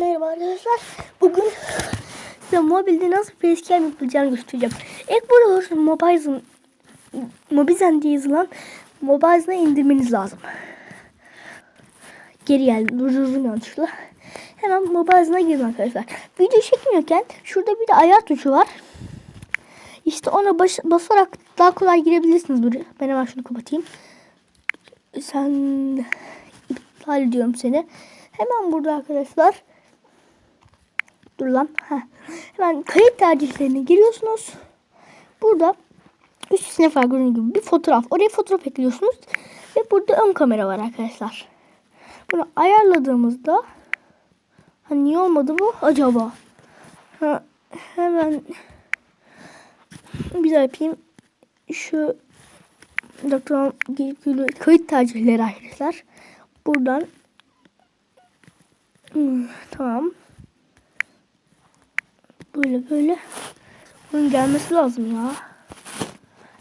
Merhaba arkadaşlar. Bugün size mobilde nasıl facecam yapılacağını göstereceğim. İlk burada Mobizen, Mobizen diye yazılan Mobizen'ı indirmeniz lazım. Geri geldim. Durdurdum yanlışlıkla. Hemen Mobizen'a girin arkadaşlar. Video çekmiyorken şurada bir de ayar tuşu var. İşte ona baş, basarak daha kolay girebilirsiniz buraya. Ben hemen şunu kapatayım. Sen iptal ediyorum seni. Hemen burada arkadaşlar. Dur lan. Heh. Hemen kayıt tercihlerine giriyorsunuz. Burada üst var gördüğünüz gibi bir fotoğraf. Oraya fotoğraf ekliyorsunuz. Ve burada ön kamera var arkadaşlar. Bunu ayarladığımızda ha, niye olmadı bu acaba? Ha, hemen bir daha yapayım. Şu doktor kayıt tercihleri arkadaşlar. Buradan Hmm, tamam. Böyle böyle. Bunun gelmesi lazım ya.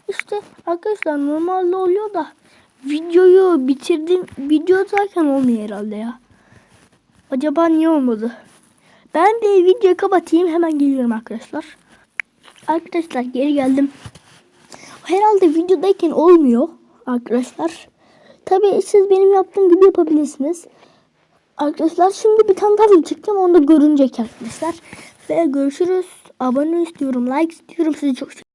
İşte arkadaşlar normalde oluyor da videoyu bitirdim. Videodayken olmuyor herhalde ya. Acaba niye olmadı? Ben de videoyu kapatayım. Hemen geliyorum arkadaşlar. Arkadaşlar geri geldim. Herhalde videodayken olmuyor arkadaşlar. Tabii siz benim yaptığım gibi yapabilirsiniz. Arkadaşlar şimdi bir tane daha video çekeceğim. Onu da görünecek arkadaşlar. Ve görüşürüz. Abone istiyorum. Like istiyorum. Sizi çok seviyorum.